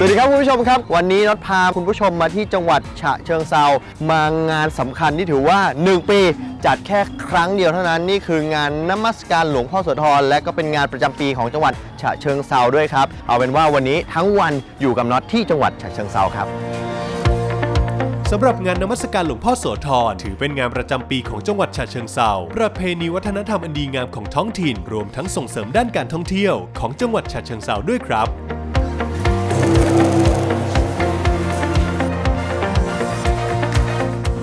สวัสดีครับคุณผู้ชมครับ วันนี้น็อตพาคุณผู้ชมมาที่จังหวัดฉะเชิงเซามางานสำคัญที่ถือว่า 1 ปีจัดแค่ครั้งเดียวเท่านั้นนี่คืองานนมัสการหลวงพ่อโสธรและก็เป็นงานประจำปีของจังหวัดฉะเชิงเซาด้วยครับ เอาเป็นว่าวันนี้ทั้งวันอยู่กับน็อตที่จังหวัดฉะเชิงเซาครับสำหรับงานนมัสการหลวงพ่อโสธรถือเป็นงานประจำปีของจังหวัดฉะเชิงเซาประเพณีวัฒนธรรมอันดีงามของท้องถิ่น รวมทั้งส่งเสริมด้านการท่องเที่ยวของจังหวัดฉะเชิงเซาด้วยครับ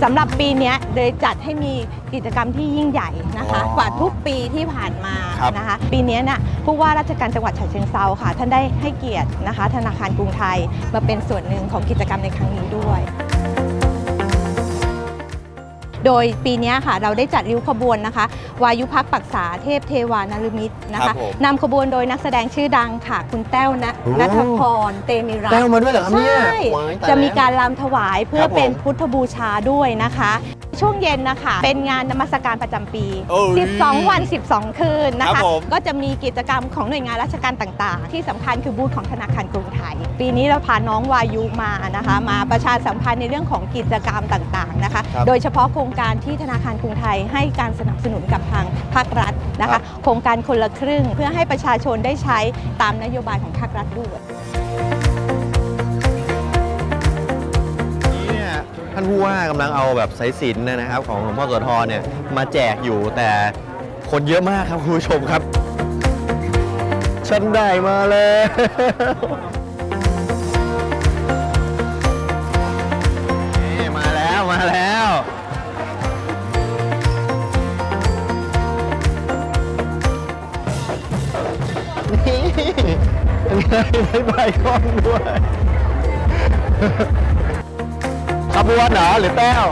สำหรับปีเนี้ยเลยจัดให้มีกิจกรรมที่ยิ่งใหญ่นะคะ อ๋อกว่าทุกปีที่ผ่านมาครับ นะคะ ปีเนี้ยน่ะผู้ว่าราชการจังหวัดฉะเชิงเซาค่ะ ท่านได้ให้เกียรตินะคะ ธนาคารกรุงไทยมาเป็นส่วนหนึ่งของกิจกรรมในครั้งนี้ด้วย โดยปีเนี้ยค่ะเราได้จัดริ้วขบวนนะคะ วายุพักปักษาเทพเทวานรุมิตรนะครัคะบผม นำขบวนโดยนักแสดงชื่อดังค่ะ คุณแต้วนะโอ้ นัทพรเตมิรัตน์แต้วมาด้วยเหรอครับเนี่ยใช่ ว้ายตายจะมีแล้วการรำถวายเพื่คอรับผม เป็นพุทธบูชาด้วยนะคะ ช่วงเย็นนะคะ เป็นงานนมัสการประจำปี โอ้ย12 วัน 12 คืนนะครัคะ บผม ก็จะมีกิจกรรมของหน่วยงานราชการต่างๆ ที่สำคัญคือบูธของธนาคารกรุงไทย ปีนี้เราพาน้องวายุมานะคะ มาประชาสัมพันธ์ในเรื่องของกิจกรรมต่างๆนะคะ ครับ โดยเฉพาะโครงการที่ธนาคารกรุงไทยให้การสนับสนุนกับทางภาครัฐนะครัคะบโครงการคนละครึ่งเพื่อให้ประชาชนได้ใช้ตามนโยบายของภาครัฐด้วย ท่านผู้ว่ากำลังเอาแบบสายสิญจนนะครับ ของหลวงพ่อโสธรเนี่ยมาแจกอยู่แต่คนเยอะมากครับคุณผู้ชมครับ ฉันได้มาแล้ว นี่มาแล้วมาแล้ว นี่เป็นไงได้ใบกล้องด้วย ขบวนเหรอหรือแต้ว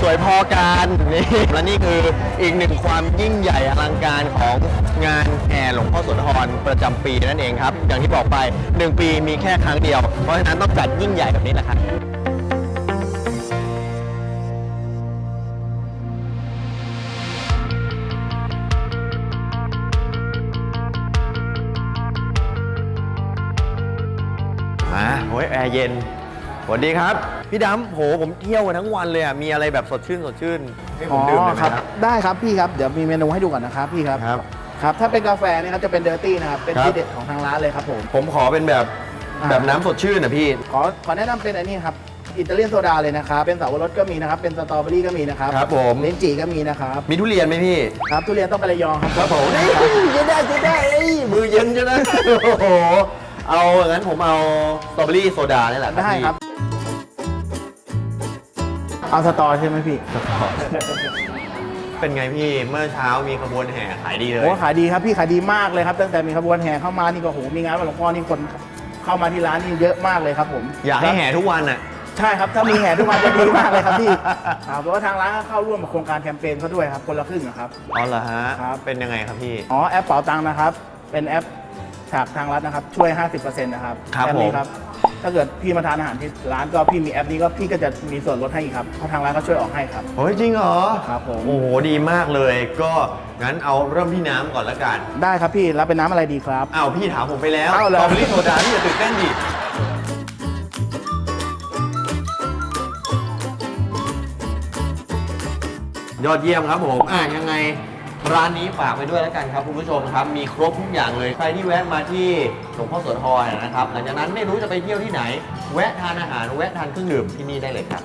สวยพอกันนี่และนี่คืออีกหนึ่งความยิ่งใหญ่อลังการของงานแห่หลวงพ่อโสธรประจำปีนั่นเองครับ อย่างที่บอกไป 1 ปีมีแค่ครั้งเดียว เพราะฉะนั้นต้องจัดยิ่งใหญ่แบบนี้แหละครับมาโอ้ยแอร์เย็นสวัสดีครับ พี่ดำโหผมเที่ยวมาทั้งวันเลยอะมีอะไรแบบสดชื่นสดชื่นให้ผมดื่มได้ไหมครับครับได้ครับพี่ครับ เดี๋ยวมีเมนูให้ดูก่อนนะครับพี่ครับ ครับ ครับ ถ้าเป็นกาแฟเนี่ยครับจะเป็นเดอร์ตี้นะครับ เป็นครับ ที่เด็ดของทางร้านเลยครับผม ผมขอเป็นแบบอ่า แบบน้ำสดชื่นนะพี่ ขอขอแนะนำเป็นอันนี้ครับ อิตาเลียนโซดาเลยนะครับ เป็นสาวรสก็มีนะครับ เป็นสตรอเบอรี่ก็มีนะครับครับผมลิ้นจี่ก็มีนะครับ มีทุเรียนไหมพี่ ครับทุเรียนต้องไประยองครับ ครับผมนี่จะได้จะได้เอ้ยมือเย็นจะนะโอ้โหเอาอย่างนั้นผมเอาสตรอเบอรี่โซดานี่แหละครับได้พี่ครับ เอาสตอใช่ไหมพี่เป็นไงพี่เมื่อเช้ามีขบวนแห่ขายดีเลยโอ้ขายดีครับพี่ขายดีมากเลยครับ ตั้งแต่มีขบวนแห่เข้ามานี่ก็โหมีงานวันหลวงพ่อนี่คนเข้ามาที่ร้านนี่เยอะมากเลยครับ ผม อยากให้แห่ทุกวันอะใช่ครับถ้ามีแห่ทุกวันจะดีมากเลยครับพี่ครับเพราะว่าทางร้านก็เข้าร่วมกับโครงการแคมเปญเขาด้วยครับคนละครึ่งนะครับอ๋อเหรอฮะครับเป็นยังไงครับพี่อ๋อแอปเป๋าตังค์นะครับ เป็นแอปจากทางรัฐนะครับช่วย 50%นะครับครับแอปนี้ผมครับ ถ้าเกิดพี่มาทานอาหารที่ร้านก็พี่มีแอปนี้ก็พี่ก็จะมีส่วนลดให้อีกครับเพราะทางร้านก็ช่วยออกให้ครับ โอ้ยจริงเหรอครับผม โอ้โหดีมากเลย ก็งั้นเอาเริ่มที่น้ำก่อนละกันได้ครับพี่รับเป็นน้ำอะไรดีครับ อ้าวพี่ถามผมไปแล้วเอาเหรอสตรอเบอรี่โซดาพี่อย่าตื่นเต้นดิยอดเยี่ยมครับผมอะยังไง ร้านนี้ฝากไปด้วยแล้วกันครับคุณผู้ชมครับมีครบทุกอย่างเลยใครที่แวะมาที่หลวงพ่อโสธรนะครับหลังจากนั้นไม่รู้จะไปเที่ยวที่ไหน แวะทานอาหารแวะทานเครื่องดื่มที่นี่ได้เลยครับ